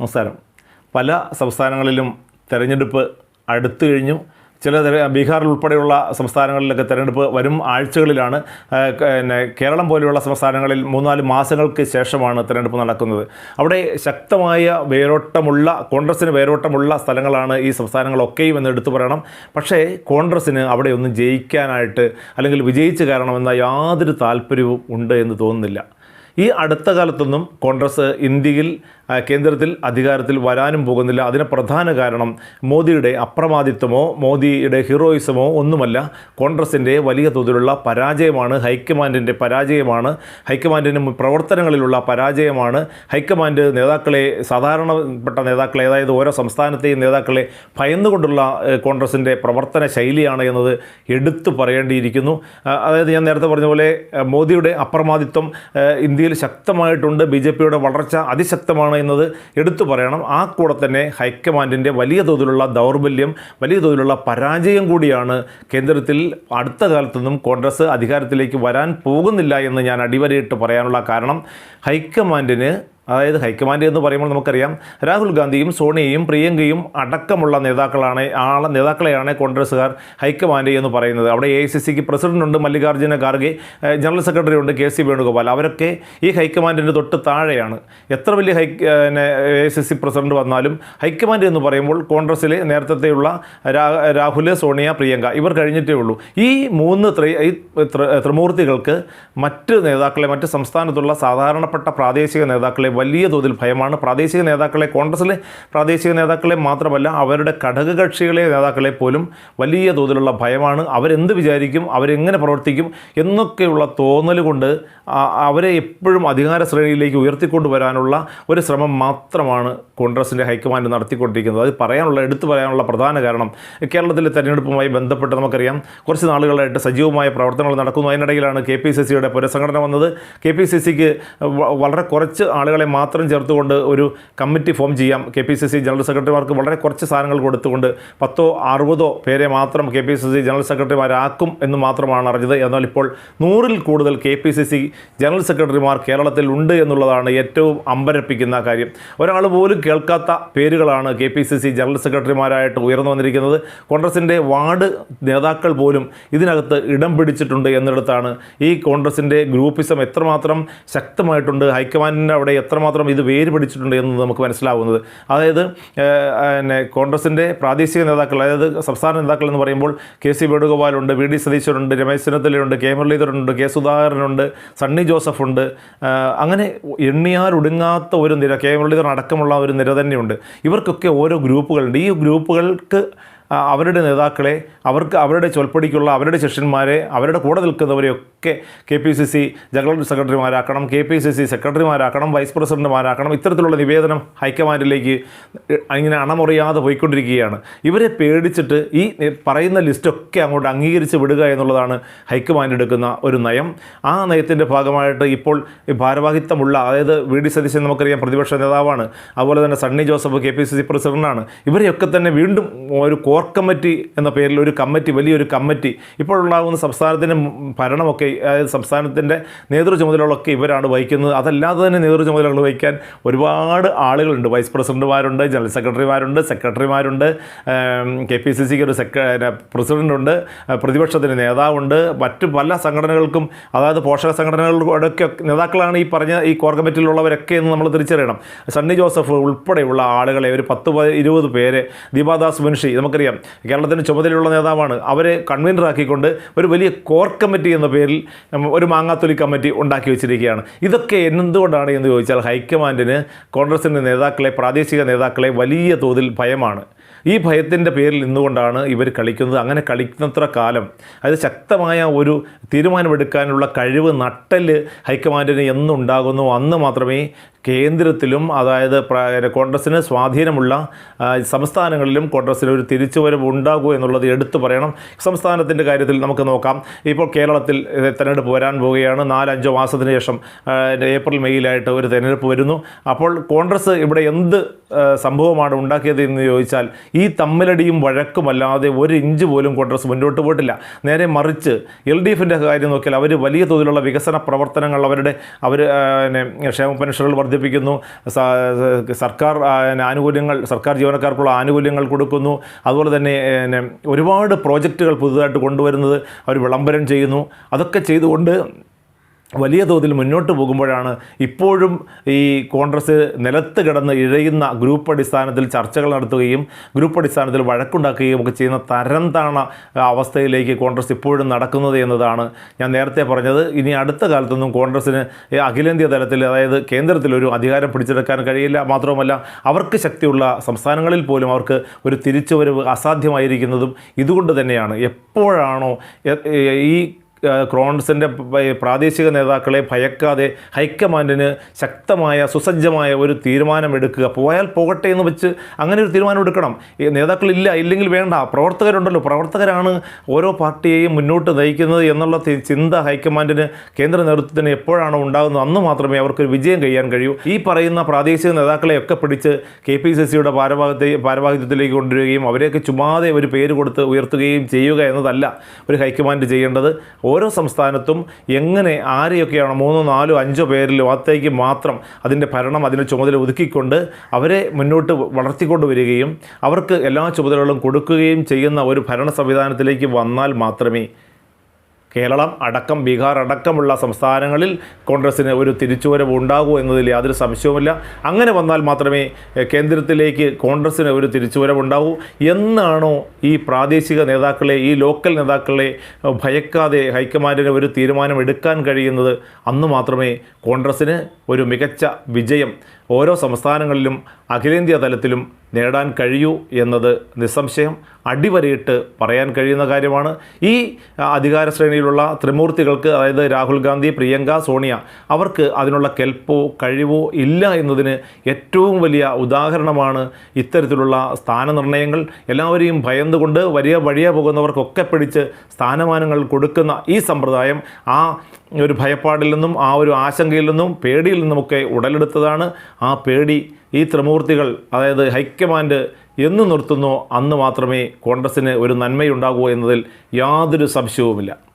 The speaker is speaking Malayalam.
നമസ്കാരം. പല സംസ്ഥാനങ്ങളിലും തെരഞ്ഞെടുപ്പ് അടുത്തു കഴിഞ്ഞു. ചില ബീഹാറിൽ ഉൾപ്പെടെയുള്ള സംസ്ഥാനങ്ങളിലൊക്കെ തെരഞ്ഞെടുപ്പ് വരും ആഴ്ചകളിലാണ് പിന്നെ കേരളം പോലെയുള്ള സംസ്ഥാനങ്ങളിൽ മൂന്നാൽ മാസങ്ങൾക്ക് ശേഷമാണ് തെരഞ്ഞെടുപ്പ് നടക്കുന്നത്. അവിടെ ശക്തമായ വേരോട്ടമുള്ള കോൺഗ്രസ്സിന് വേരോട്ടമുള്ള സ്ഥലങ്ങളാണ് ഈ സംസ്ഥാനങ്ങളൊക്കെയും എന്ന് എടുത്തു പറയണം. പക്ഷേ കോൺഗ്രസ്സിന് അവിടെ ഒന്നും ജയിക്കാനായിട്ട് അല്ലെങ്കിൽ വിജയിച്ച് കയറണമെന്ന യാതൊരു താല്പര്യവും ഉണ്ട് എന്ന് തോന്നുന്നില്ല. ഈ അടുത്ത കാലത്തൊന്നും കോൺഗ്രസ് ഇന്ത്യയിൽ കേന്ദ്രത്തിൽ അധികാരത്തിൽ വരാനും പോകുന്നില്ല. അതിന് പ്രധാന കാരണം മോദിയുടെ അപ്രമാദിത്വമോ മോദിയുടെ ഹീറോയിസമോ ഒന്നുമല്ല. കോൺഗ്രസിന്റെ വലിയ തോതിലുള്ള പരാജയമാണ് ഹൈക്കമാൻഡിന്റെ പരാജയമാണ്. ഹൈക്കമാൻഡിന്റെ പ്രവർത്തനങ്ങളിലുള്ള പരാജയമാണ്. ഹൈക്കമാൻഡ് നേതാക്കളെ സാധാരണപ്പെട്ട നേതാക്കളെ അതായത് ഓരോ സംസ്ഥാനത്തെയും നേതാക്കളെ ഭയന്നുകൊണ്ടുള്ള കോൺഗ്രസിന്റെ പ്രവർത്തന ശൈലിയാണ് എന്നത് എടുത്തു പറയേണ്ടിയിരിക്കുന്നു. അതായത് ഞാൻ നേരത്തെ പറഞ്ഞ പോലെ മോദിയുടെ അപ്രമാദിത്വം ഇന്ത്യയിൽ ശക്തമായിട്ടുണ്ട്. ബി വളർച്ച അതിശക്തമാണ് എന്നത് എടുത്തു പറയണം. ആ കൂടെ തന്നെ ഹൈക്കമാൻഡിന്റെ വലിയ തോതിലുള്ള ദൗർബല്യം വലിയ തോതിലുള്ള പരാജയം കൂടിയാണ് കേന്ദ്രത്തിൽ അടുത്ത കാലത്തൊന്നും കോൺഗ്രസ് അധികാരത്തിലേക്ക് വരാൻ പോകുന്നില്ല എന്ന് ഞാൻ അടിവരയിട്ട് പറയാനുള്ള കാരണം ഹൈക്കമാൻഡിന് അതായത് ഹൈക്കമാൻഡ് എന്ന് പറയുമ്പോൾ നമുക്കറിയാം രാഹുൽ ഗാന്ധിയും സോണിയയും പ്രിയങ്കയും അടക്കമുള്ള നേതാക്കളാണ് ആൾ നേതാക്കളെയാണ് കോൺഗ്രസ്സുകാർ ഹൈക്കമാൻഡ് എന്ന് പറയുന്നത്. അവിടെ എ ഐ സി സിക്ക് പ്രസിഡന്റുണ്ട് മല്ലികാർജുന ഖാർഗെ ജനറൽ സെക്രട്ടറി ഉണ്ട് കെ സി വേണുഗോപാൽ. അവരൊക്കെ ഈ ഹൈക്കമാൻഡിന്റെ തൊട്ട് താഴെയാണ്. എത്ര വലിയ high A I C C president വന്നാലും ഹൈക്കമാൻഡ് എന്ന് പറയുമ്പോൾ കോൺഗ്രസ്സിലെ നേരത്തെയുള്ള രാഹുൽ സോണിയ പ്രിയങ്ക ഇവർ കഴിഞ്ഞിട്ടേ ഉള്ളൂ. ഈ മൂന്ന് ത്രി ഈ ത്രി- ത്രിമൂർത്തികൾക്ക് മറ്റ് നേതാക്കളെ മറ്റ് സംസ്ഥാനത്തുള്ള സാധാരണപ്പെട്ട പ്രാദേശിക നേതാക്കളെ വലിയ തോതിൽ ഭയമാണ്. പ്രാദേശിക നേതാക്കളെ കോൺഗ്രസിലെ പ്രാദേശിക നേതാക്കളെ മാത്രമല്ല അവരുടെ ഘടകകക്ഷികളെ നേതാക്കളെ പോലും വലിയ തോതിലുള്ള ഭയമാണ്. അവരെന്ത് വിചാരിക്കും അവരെങ്ങനെ പ്രവർത്തിക്കും എന്നൊക്കെയുള്ള തോന്നൽ കൊണ്ട് അവരെ എപ്പോഴും അധികാര ശ്രേണിയിലേക്ക് ഉയർത്തിക്കൊണ്ടുവരാനുള്ള ഒരു ശ്രമം മാത്രമാണ് കോൺഗ്രസിന്റെ ഹൈക്കമാൻഡ് നടത്തിക്കൊണ്ടിരിക്കുന്നത്. അത് പറയാനുള്ള എടുത്തു പറയാനുള്ള പ്രധാന കാരണം കേരളത്തിലെ തെരഞ്ഞെടുപ്പുമായി ബന്ധപ്പെട്ട് നമുക്കറിയാം കുറച്ച് നാളുകളായിട്ട് സജീവമായ പ്രവർത്തനങ്ങൾ നടക്കുന്നു. അതിനിടയിലാണ് കെ പി സി സിയുടെ പുനഃസംഘടന വന്നത്. കെ പി സി സിക്ക് വളരെ കുറച്ച് ആളുകളെ മാത്രം ചേർത്തുകൊണ്ട് ഒരു കമ്മിറ്റി ഫോം ചെയ്യാം. K P C C general സെക്രട്ടറിമാർക്ക് വളരെ കുറച്ച് സാധനങ്ങൾ കൊടുത്തുകൊണ്ട് പത്തോ അറുപതോ പേരെ മാത്രം K P C C general സെക്രട്ടറിമാരാക്കും എന്ന് മാത്രമാണ് അറിഞ്ഞത്. എന്നാൽ ഇപ്പോൾ നൂറിൽ കൂടുതൽ K P C C general സെക്രട്ടറിമാർ കേരളത്തിൽ ഉണ്ട് എന്നുള്ളതാണ് ഏറ്റവും അമ്പരപ്പിക്കുന്ന കാര്യം. ഒരാൾ പോലും കേൾക്കാത്ത പേരുകളാണ് K P C C general സെക്രട്ടറിമാരായിട്ട് ഉയർന്നു വന്നിരിക്കുന്നത്. കോൺഗ്രസിന്റെ വാർഡ് നേതാക്കൾ പോലും ഇതിനകത്ത് ഇടം പിടിച്ചിട്ടുണ്ട് എന്നിടത്താണ് ഈ കോൺഗ്രസിന്റെ ഗ്രൂപ്പിസം എത്രമാത്രം ശക്തമായിട്ടുണ്ട്. ഹൈക്കമാൻഡിന്റെ അവിടെ എത്രമാത്രം ഇത് വേര് പിടിച്ചിട്ടുണ്ട് എന്ന് നമുക്ക് മനസ്സിലാവുന്നത്. അതായത് പിന്നെ കോൺഗ്രസിന്റെ പ്രാദേശിക നേതാക്കൾ അതായത് സംസ്ഥാന നേതാക്കൾ എന്ന് പറയുമ്പോൾ കെ സി വേണുഗോപാലുണ്ട് വി ഡി സതീശ്വരുണ്ട് രമേശ് ചെന്നിത്തലയുണ്ട് കെ മുരളീധരനുണ്ട് കെ സുധാകരനുണ്ട് സണ്ണി ജോസഫുണ്ട്. അങ്ങനെ എണ്ണിയാലൊടുങ്ങാത്ത ഒരു നിര കെ മുരളീധരൻ അടക്കമുള്ള ഒരു നിര തന്നെയുണ്ട്. ഇവർക്കൊക്കെ ഓരോ ഗ്രൂപ്പുകളുണ്ട്. ഈ ഗ്രൂപ്പുകൾക്ക് അവരുടെ നേതാക്കളെ അവർക്ക് അവരുടെ ചൊൽപ്പടിക്കുള്ള അവരുടെ ശിഷ്യന്മാരെ അവരുടെ കൂടെ നിൽക്കുന്നവരെയൊക്കെ K P C C general സെക്രട്ടറിമാരാക്കണം K P C C സെക്രട്ടറിമാരാക്കണം വൈസ് പ്രസിഡന്റുമാരാക്കണം. ഇത്തരത്തിലുള്ള നിവേദനം ഹൈക്കമാൻഡിലേക്ക് ഇങ്ങനെ അണമുറിയാതെ പോയിക്കൊണ്ടിരിക്കുകയാണ്. ഇവരെ പേടിച്ചിട്ട് ഈ പറയുന്ന ലിസ്റ്റൊക്കെ അങ്ങോട്ട് അംഗീകരിച്ച് വിടുക എന്നുള്ളതാണ് ഹൈക്കമാൻഡ് എടുക്കുന്ന ഒരു നയം. ആ നയത്തിന്റെ ഭാഗമായിട്ട് ഇപ്പോൾ ഭാരവാഹിത്വമുള്ള അതായത് വി ഡി സതീശൻ നമുക്കറിയാം പ്രതിപക്ഷ നേതാവാണ് അതുപോലെ തന്നെ Sunny Joseph K P C C പ്രസിഡന്റാണ്. ഇവരെയൊക്കെ തന്നെ വീണ്ടും ഒരു കോർ കമ്മിറ്റി എന്ന പേരിൽ ഒരു കമ്മിറ്റി വലിയൊരു കമ്മിറ്റി. ഇപ്പോഴുണ്ടാകുന്ന സംസ്ഥാനത്തിന്റെ ഭരണമൊക്കെ അതായത് സംസ്ഥാനത്തിന്റെ നേതൃ ചുമതലകളൊക്കെ ഇവരാണ് വഹിക്കുന്നത്. അതല്ലാതെ തന്നെ നേതൃ ചുമതലകൾ വഹിക്കാൻ ഒരുപാട് ആളുകളുണ്ട്. വൈസ് പ്രസിഡന്റുമാരുണ്ട് ജനറൽ സെക്രട്ടറിമാരുണ്ട് സെക്രട്ടറിമാരുണ്ട് കെ പി സി സിക്ക് ഒരു സെക്ര പ്രസിഡന്റുണ്ട് പ്രതിപക്ഷത്തിന് നേതാവുണ്ട്. മറ്റ് പല സംഘടനകൾക്കും അതായത് പോഷക സംഘടനകളുടെയൊക്കെ നേതാക്കളാണ് ഈ പറഞ്ഞ ഈ കോർ കമ്മിറ്റിയിലുള്ളവരൊക്കെ എന്ന് നമ്മൾ തിരിച്ചറിയണം. സണ്ണി ജോസഫ് ഉൾപ്പെടെയുള്ള ആളുകളെ ഒരു പത്ത് ഇരുപത് പേരെ ദീപാദാസ് മുൻഷി നമുക്കറിയാം കേരളത്തിന്റെ ചുമതലയുള്ള നേതാവാണ്. അവരെ കൺവീനറാക്കിക്കൊണ്ട് ഒരു വലിയ കോർ കമ്മിറ്റി എന്ന പേരിൽ ഒരു മാങ്ങാത്തൊലി കമ്മിറ്റി ഉണ്ടാക്കി വെച്ചിരിക്കുകയാണ്. ഇതൊക്കെ എന്തുകൊണ്ടാണ് എന്ന് ചോദിച്ചാൽ ഹൈക്കമാൻഡിന് കോൺഗ്രസിന്റെ നേതാക്കളെ പ്രാദേശിക നേതാക്കളെ വലിയ തോതിൽ ഭയമാണ്. ഈ ഭയത്തിന്റെ പേരിൽ നിന്നുകൊണ്ടാണ് ഇവർ കളിക്കുന്നത്. അങ്ങനെ കളിക്കുന്നത്ര കാലം അതായത് ശക്തമായ ഒരു തീരുമാനമെടുക്കാനുള്ള കഴിവ് നട്ടൽ ഹൈക്കമാൻഡിന് എന്നുണ്ടാകുന്നു. അന്ന് മാത്രമേ കേന്ദ്രത്തിലും അതായത് കോൺഗ്രസ്സിന് സ്വാധീനമുള്ള സംസ്ഥാനങ്ങളിലും കോൺഗ്രസ്സിന് ഒരു തിരിച്ചുവരവ് ഉണ്ടാകൂ എന്നുള്ളത് എടുത്തു പറയണം. സംസ്ഥാനത്തിന്റെ കാര്യത്തിൽ നമുക്ക് നോക്കാം. ഇപ്പോൾ കേരളത്തിൽ തെരഞ്ഞെടുപ്പ് വരാൻ പോവുകയാണ്. നാലഞ്ചോ മാസത്തിന് ശേഷം ഏപ്രിൽ മെയ്യിലായിട്ട് ഒരു തെരഞ്ഞെടുപ്പ് വരുന്നു. അപ്പോൾ കോൺഗ്രസ് ഇവിടെ എന്ത് സംഭവമാണ് ഉണ്ടാക്കിയത് എന്ന് ചോദിച്ചാൽ ഈ തമ്മിലടിയും വഴക്കുമല്ലാതെ ഒരു ഇഞ്ച് പോലും കോൺഗ്രസ് മുന്നോട്ട് പോയിട്ടില്ല. നേരെ മറിച്ച് എൽ ഡി എഫിന്റെ കാര്യം നോക്കിയാൽ അവർ വലിയ തോതിലുള്ള വികസന പ്രവർത്തനങ്ങൾ അവരുടെ അവർ ക്ഷേമ പെൻഷനുകൾ വർദ്ധിപ്പിക്കുന്നു. സർക്കാർ ആനുകൂല്യങ്ങൾ സർക്കാർ ജീവനക്കാർക്കുള്ള ആനുകൂല്യങ്ങൾ കൊടുക്കുന്നു. അതുപോലെ തന്നെ പിന്നെ ഒരുപാട് പ്രോജക്റ്റുകൾ പുതുതായിട്ട് കൊണ്ടുവരുന്നത് അവർ വിളംബരം ചെയ്യുന്നു. അതൊക്കെ ചെയ്തുകൊണ്ട് വലിയ തോതിൽ മുന്നോട്ട് പോകുമ്പോഴാണ് ഇപ്പോഴും ഈ കോൺഗ്രസ് നിലത്ത് കിടന്ന് ഇഴയുന്ന ഗ്രൂപ്പ് അടിസ്ഥാനത്തിൽ ചർച്ചകൾ നടത്തുകയും ഗ്രൂപ്പ് അടിസ്ഥാനത്തിൽ വഴക്കുണ്ടാക്കുകയും ഒക്കെ ചെയ്യുന്ന തരം താണ അവസ്ഥയിലേക്ക് കോൺഗ്രസ് ഇപ്പോഴും നടക്കുന്നത് എന്നതാണ് ഞാൻ നേരത്തെ പറഞ്ഞത്. ഇനി അടുത്ത കാലത്തൊന്നും കോൺഗ്രസ്സിന് അഖിലേന്ത്യാ തലത്തിൽ അതായത് കേന്ദ്രത്തിൽ ഒരു അധികാരം പിടിച്ചെടുക്കാൻ കഴിയില്ല. മാത്രവുമല്ല അവർക്ക് ശക്തിയുള്ള സംസ്ഥാനങ്ങളിൽ പോലും അവർക്ക് ഒരു തിരിച്ചുവരവ് അസാധ്യമായിരിക്കുന്നതും ഇതുകൊണ്ട് തന്നെയാണ്. എപ്പോഴാണോ ഈ ക്രോൺസിന്റെ പ്രാദേശിക നേതാക്കളെ ഭയക്കാതെ ഹൈക്കമാൻഡിന് ശക്തമായ സുസജ്ജമായ ഒരു തീരുമാനമെടുക്കുക. പോയാൽ പോകട്ടെ എന്ന് വെച്ച് അങ്ങനെ ഒരു തീരുമാനം എടുക്കണം. നേതാക്കളില്ല ഇല്ലെങ്കിൽ വേണ്ട. പ്രവർത്തകരുണ്ടല്ലോ. പ്രവർത്തകരാണ് ഓരോ പാർട്ടിയെയും മുന്നോട്ട് നയിക്കുന്നത് എന്നുള്ള ചിന്ത ഹൈക്കമാൻഡിന് കേന്ദ്ര നേതൃത്വത്തിന് എപ്പോഴാണോ ഉണ്ടാകുന്നത് അന്ന് മാത്രമേ അവർക്കൊരു വിജയം കഴിയാൻ കഴിയൂ. ഈ പറയുന്ന പ്രാദേശിക നേതാക്കളെയൊക്കെ പിടിച്ച് കെ പി സി സിയുടെ ഭാരവാഹിത്യ ഭാരവാഹിത്വത്തിലേക്ക് കൊണ്ടുവരികയും അവരെയൊക്കെ ചുമ്മാതെ ഒരു പേര് കൊടുത്ത് ഉയർത്തുകയും ചെയ്യുക എന്നതല്ല ഒരു ഹൈക്കമാൻഡ് ചെയ്യേണ്ടത്. ഓരോ സംസ്ഥാനത്തും എങ്ങനെ ആരെയൊക്കെയാണ് മൂന്നോ നാലോ അഞ്ചോ പേരിൽ അത്തേക്ക് മാത്രം അതിന്റെ ഭരണം അതിന്റെ ചുമതല ഒതുക്കിക്കൊണ്ട് അവരെ മുന്നോട്ട് വളർത്തിക്കൊണ്ട് വരികയും അവർക്ക് എല്ലാ ചുമതലകളും കൊടുക്കുകയും ചെയ്യുന്ന ഒരു ഭരണ സംവിധാനത്തിലേക്ക് വന്നാൽ മാത്രമേ കേരളം അടക്കം ബീഹാർ അടക്കമുള്ള സംസ്ഥാനങ്ങളിൽ കോൺഗ്രസ്സിന് ഒരു തിരിച്ചുവരവ് ഉണ്ടാകൂ എന്നതിൽ യാതൊരു സംശയവുമില്ല. അങ്ങനെ വന്നാൽ മാത്രമേ കേന്ദ്രത്തിലേക്ക് കോൺഗ്രസ്സിന് ഒരു തിരിച്ചുവരവ് ഉണ്ടാകൂ എന്നാണോ ഈ പ്രാദേശിക നേതാക്കളെ ഈ ലോക്കൽ നേതാക്കളെ ഭയക്കാതെ ഹൈക്കമാൻഡിന് ഒരു തീരുമാനം എടുക്കാൻ കഴിയുന്നത്? അന്ന് മാത്രമേ കോൺഗ്രസ്സിന് ഒരു മികച്ച വിജയം ഓരോ സംസ്ഥാനങ്ങളിലും അഖിലേന്ത്യാ തലത്തിലും നേടാൻ കഴിയൂ എന്നത് നിസ്സംശയം അടിവരയിട്ട് പറയാൻ കഴിയുന്ന കാര്യമാണ്. ഈ അധികാര ശ്രേണിയിലുള്ള ത്രിമൂർത്തികൾക്ക് അതായത് രാഹുൽ ഗാന്ധി പ്രിയങ്ക സോണിയ അവർക്ക് അതിനുള്ള കെൽപ്പോ കഴിവോ ഇല്ല എന്നതിന് ഏറ്റവും വലിയ ഉദാഹരണമാണ് ഇത്തരത്തിലുള്ള സ്ഥാനനിർണയങ്ങൾ. എല്ലാവരെയും ഭയന്നുകൊണ്ട് വലിയ വഴിയെ പോകുന്നവർക്കൊക്കെ പിടിച്ച് സ്ഥാനമാനങ്ങൾ കൊടുക്കുന്ന ഈ സമ്പ്രദായം ആ ഒരു ഭയപ്പാടിൽ നിന്നും ആ ഒരു ആശങ്കയിൽ നിന്നും പേടിയിൽ നിന്നുമൊക്കെ ഉടലെടുത്തതാണ്. ആ പേടി ഈ ത്രിമൂർത്തികൾ അതായത് ഹൈക്കമാൻഡ് എന്ന് നിർത്തുന്നോ അന്ന് മാത്രമേ കോൺഗ്രസ്സിന് ഒരു നന്മയുണ്ടാകൂ എന്നതിൽ യാതൊരു സംശയവുമില്ല.